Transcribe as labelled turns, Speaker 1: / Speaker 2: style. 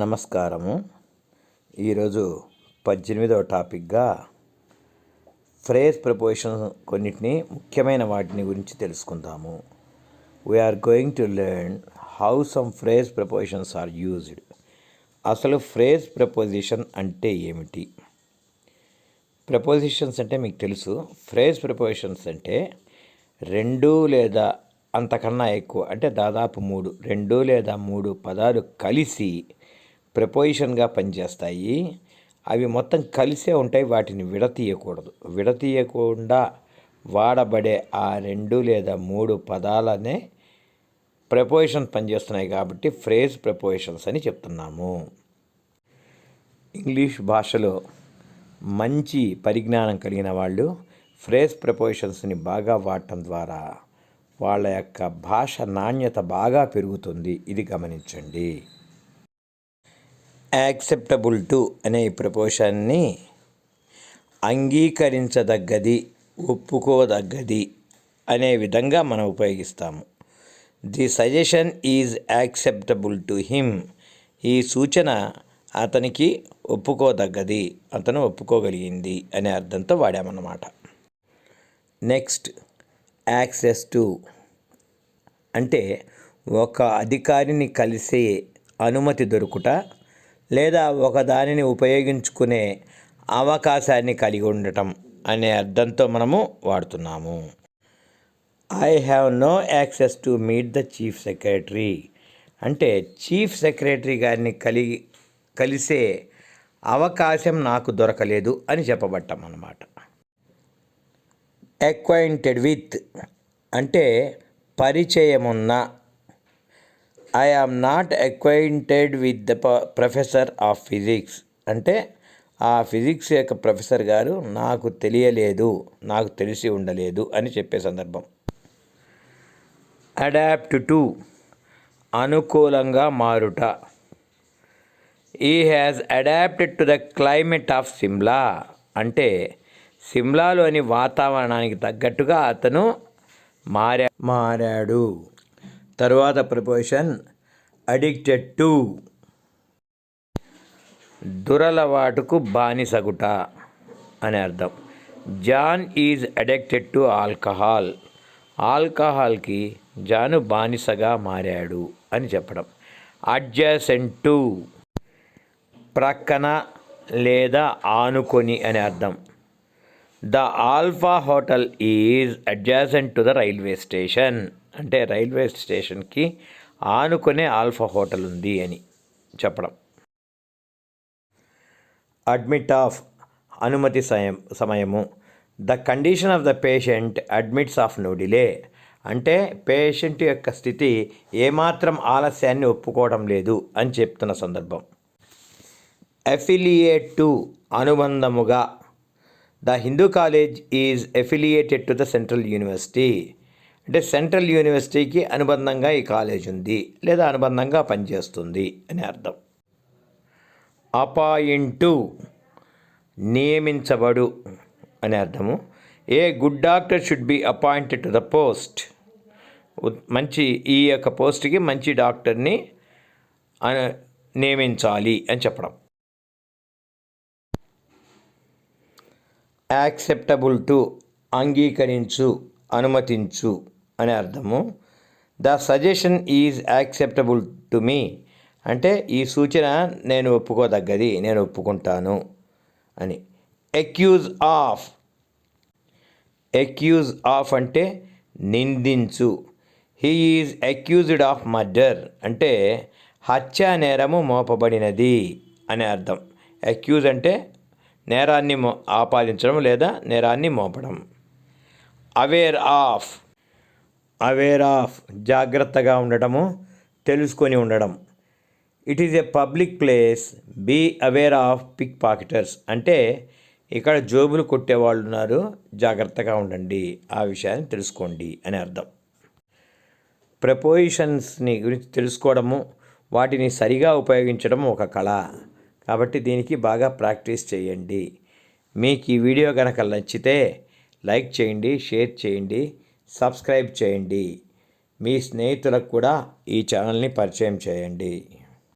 Speaker 1: నమస్కారము. ఈరోజు పద్దెనిమిదవ టాపిక్గా ఫ్రేజ్ ప్రపోజిషన్ కొన్నిటిని ముఖ్యమైన వాటిని గురించి తెలుసుకుందాము. We are going to learn how some phrase prepositions are used అసలు ఫ్రేజ్ ప్రపోజిషన్ అంటే ఏమిటి? ప్రపోజిషన్స్ అంటే మీకు తెలుసు ఫ్రేజ్ ప్రపోజిషన్స్ అంటే రెండు లేదా అంతకన్నా ఎక్కువ అంటే దాదాపు మూడు రెండు లేదా మూడు పదాలు కలిసి ప్రపోజిషన్గా పనిచేస్తాయి. అవి మొత్తం కలిసే ఉంటాయి. వాటిని విడతీయకూడదు. విడతీయకుండా వాడబడే ఆ రెండు లేదా మూడు పదాలనే ప్రపోజిషన్ పనిచేస్తున్నాయి కాబట్టి ఫ్రేజ్ ప్రపోజిషన్స్ అని చెప్తున్నాము. ఇంగ్లీష్ భాషలో మంచి పరిజ్ఞానం కలిగిన వాళ్ళు ఫ్రేజ్ ప్రపోజిషన్స్ని బాగా వాడటం ద్వారా వాళ్ళ యొక్క భాష నాణ్యత బాగా పెరుగుతుంది. ఇది గమనించండి. యాక్సెప్టబుల్ టు అనే ఈ అంగీకరించదగ్గది ఒప్పుకోదగ్గది అనే విధంగా మనం ఉపయోగిస్తాము. The suggestion is acceptable to him ఈ సూచన అతనికి ఒప్పుకోదగ్గది అతను ఒప్పుకోగలిగింది అనే అర్థంతో వాడామన్నమాట. నెక్స్ట్ యాక్సెస్ టు అంటే ఒక అధికారిని కలిసే అనుమతి దొరుకుట లేదా ఒకదానిని ఉపయోగించుకునే అవకాశాన్ని కలిగి ఉండటం అనే అర్థంతో మనము వాడుతున్నాము. I have no access to meet the chief secretary అంటే చీఫ్ సెక్రటరీ గారిని కలిగి కలిసే అవకాశం నాకు దొరకలేదు అని చెప్పబట్టాం అన్నమాట. అక్వైంటెడ్ విత్ అంటే పరిచయమున్న I am not acquainted with the professor of physics అంటే ఆ ఫిజిక్స్ యొక్క ప్రొఫెసర్ గారు నాకు తెలియలేదు నాకు తెలిసి ఉండలేదు అని చెప్పే సందర్భం. అడాప్ట్ టు అనుకూలంగా మారుట. ఈ has adapted to the climate of Simla అంటే సిమ్లాలోని వాతావరణానికి తగ్గట్టుగా అతను మారా మారాడు. తరువాత ప్రపోషన్ అడిక్టెడ్ టు దురలవాటుకు బానిసగుట అని అర్థం. John is addicted to alcohol ఆల్కహాల్కి John బానిసగా మారాడు అని చెప్పడం. Adjacent to. ప్రక్కన లేదా ఆనుకొని అని అర్థం. The Alpha Hotel is adjacent to the railway station. అంటే రైల్వే స్టేషన్కి ఆనుకునే ఆల్ఫా హోటల్ ఉంది అని చెప్పడం. అడ్మిట్ ఆఫ్ అనుమతి సమయం సమయము. The condition of the patient admits of no delay. అంటే పేషెంట్ యొక్క స్థితి ఏమాత్రం ఆలస్యాన్ని ఒప్పుకోవడం లేదు అని చెప్తున్న సందర్భం. Affiliate to అనుబంధముగా. The Hindu College is affiliated to the central university అంటే సెంట్రల్ యూనివర్సిటీకి అనుబంధంగా ఈ కాలేజ్ ఉంది లేదా అనుబంధంగా పనిచేస్తుంది అని అర్థం. అపాయింటు నియమించబడు అని అర్థము. A good doctor should be appointed to the post. మంచి ఈ యొక్క పోస్ట్కి మంచి డాక్టర్ని నియమించాలి అని చెప్పడం. యాక్సెప్టబుల్ టు అంగీకరించు అనుమతించు అనే అర్థము. The suggestion is acceptable to me. అంటే ఈ సూచన నేను ఒప్పుకోదగ్గది నేను ఒప్పుకుంటాను అని. Excuse of. ఎక్యూజ్ ఆఫ్ అంటే నిందించు. He is accused of murder. అంటే హత్యా నేరము మోపబడినది అనే అర్థం. అక్యూజ్ అంటే నేరాన్ని మో ఆపాదించడం లేదా నేరాన్ని మోపడం. అవేర్ ఆఫ్ అవేర్ ఆఫ్ జాగ్రత్తగా ఉండటము తెలుసుకొని ఉండడం it is a public place be aware of pick pocketers అంటే ఇక్కడ జోబులు కొట్టేవాళ్ళు ఉన్నారు. జాగ్రత్తగా ఉండండి. ఆ విషయాన్ని తెలుసుకోండి అని అర్థం. ప్రపోజిషన్స్ని గురించి తెలుసుకోవడము వాటిని సరిగా ఉపయోగించడం ఒక కళ. కాబట్టి దీనికి బాగా ప్రాక్టీస్ చేయండి. మీకు ఈ వీడియో కనుక నచ్చితే లైక్ చేయండి షేర్ చేయండి సబ్స్క్రైబ్ చేయండి. మీ స్నేహితులకు కూడా ఈ ఛానల్ని పరిచయం చేయండి.